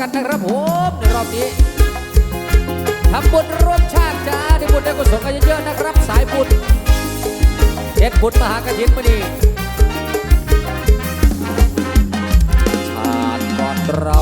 กันนะครับผมในรอบนี้ทำบุญร่วมชาติจ้าได้บุญได้กุศลกันเยอะๆนะครับ สายบุญเฮ็ดบุญมหากรินมานีชาติก่อนเรา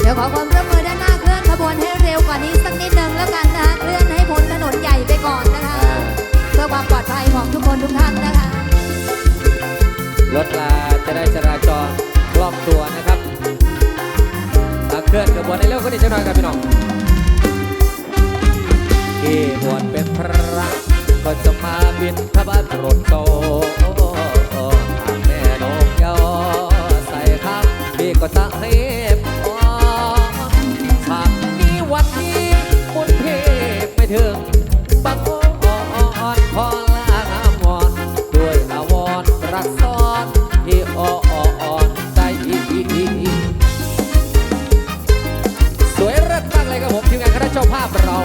เดี๋ยวขอความร่วมมือด้านหน้าเคลื่อนขบวนให้เร็วกว่านี้สักนิดนึงแล้วกันนะคะเคลื่อนให้พ้นถนนใหญ่ไปก่อนนะคะ เพื่อความปลอดภัยของทุกคนทุกท่านนะคะ รถลาจะได้จราจรคล่องตัวนะครับอะเคลื่อนกระบวนในเร็วก็ดีจะหน่อยครับพี่น้องที่บวชเป็นพระก็จะมาบินทบาทโปรดโต ก็จะให้พอชาตินี้วันนี้บุญเพไม่ถึงบังอ่อนขอลางามวอนด้วยอาวรณ์รักซ้อนที่อ่อนใจสวยเลิศมากเลยครับผมทีมงานคณะเจ้าภาพเรา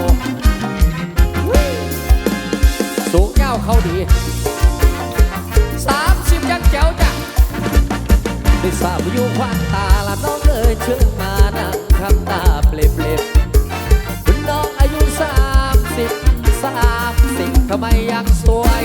สูงเก้าเขาดีสามสิบยังแจ๋ว ไม่ทราบอยู่ควางตาละน้องเอ่ยเชิญมานั่งคำตาเปลบเปลบคุณน้องอายุสามสิบสามสิบทำไมยังสวย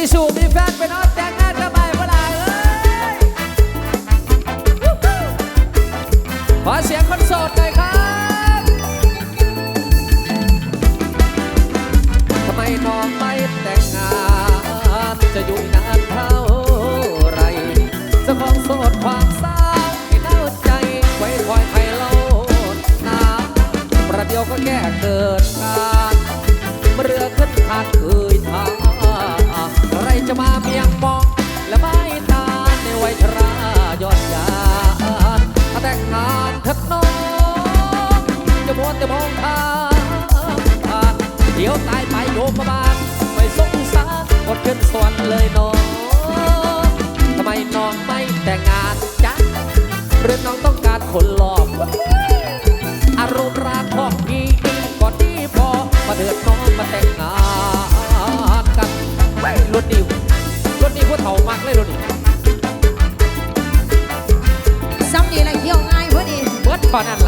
มีสูบมีแฟนเป็นออดแต่งงานกันไปเมื่อไหร่เอ้ยขอเสียงคนโสดหน่อยครับทำไมน้องไม่แต่งงานจะอยู่นานเท่าไรเจ้าของโสดความเศร้าให้เน่าใจไว้คอยใครเล่าน้ำประเดี๋ยวก็แก้เกิดการเรือขึ้นขาดเคยทางใคียงมอง และไม่ทานในวัยชรายอดยานแต่งงานเถิดน้องจะมัวแต่มองทางเดี๋ยวตายไปโยมบาลไม่สงสารอดขึ้นสวรรค์เลยน้องทำไมน้องไม่แต่งงานจ๊ะหรือน้องต้องการคนหลอก เบิดปานนั่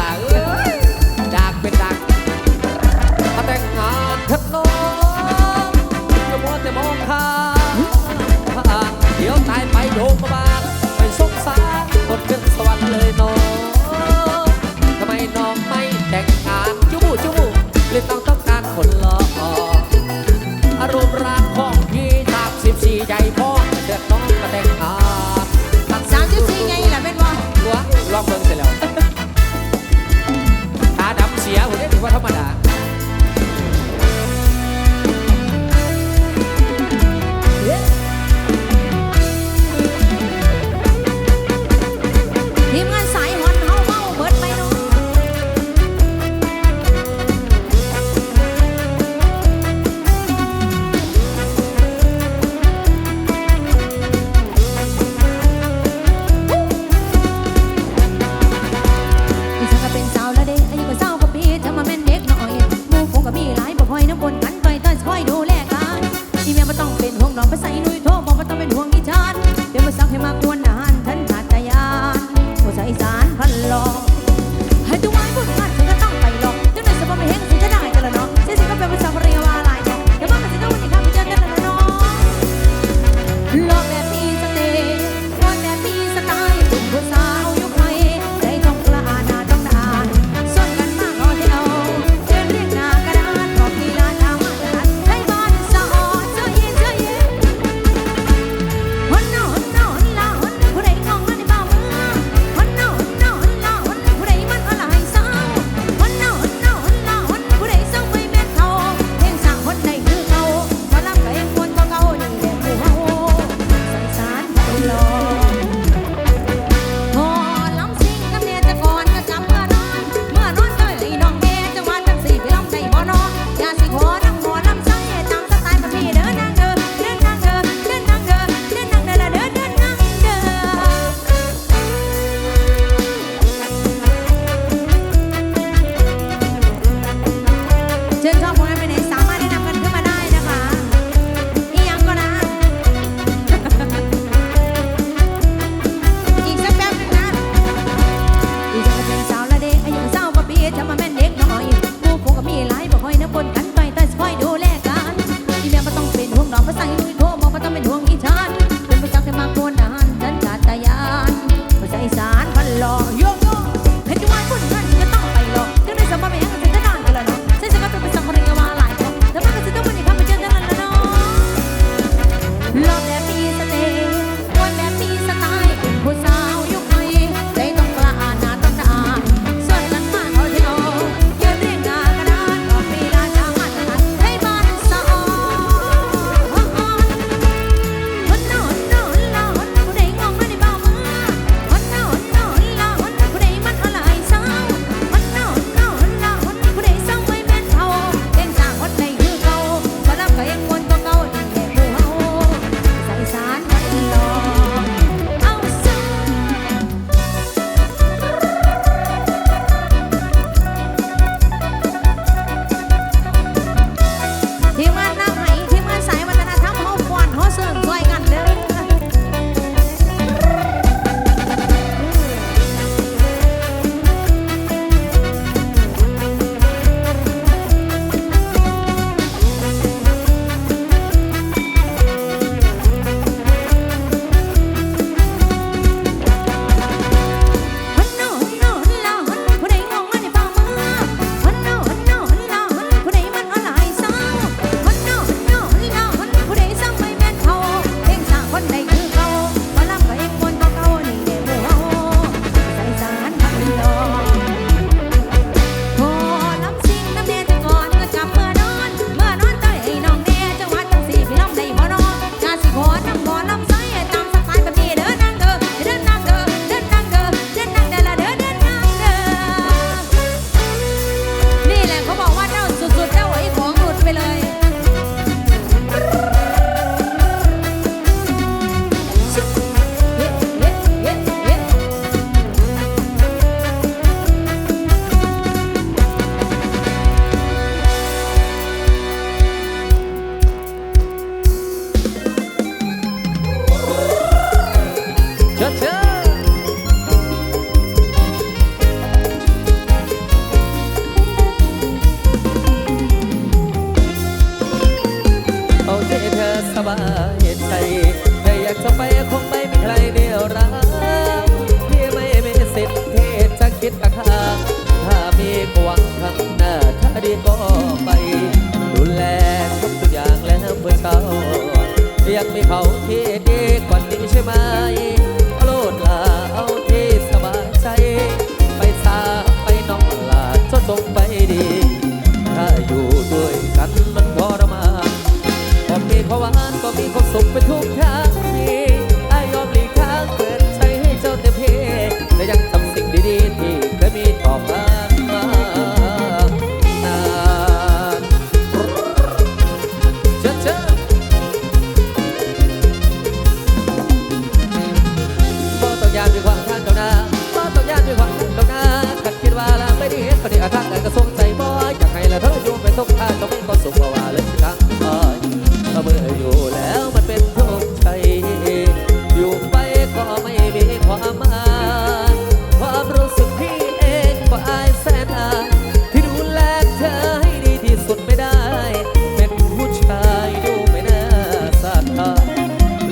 มีความสุขไปทุกครั้ง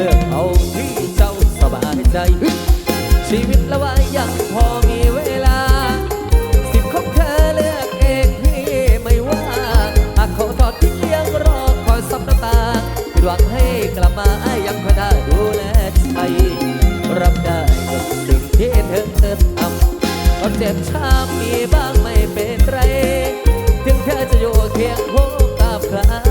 ือกเอาที่เจ้าสบายใจ ชีวิตละว่ายังพอมีเวลา สิบของเธอเลือกเองพี่ไม่ว่าหากเขาทอดทิ้งยังรอคอยซับน้ำตาหวังให้กลับมายังคอยได้ดูแลใจรับได้กับสิ่งที่เธอเธอทำตอนเจ็บช้ำมีบ้างไม่เป็นไร ถึงเธอจะอยู่เคียงคู่กับใคร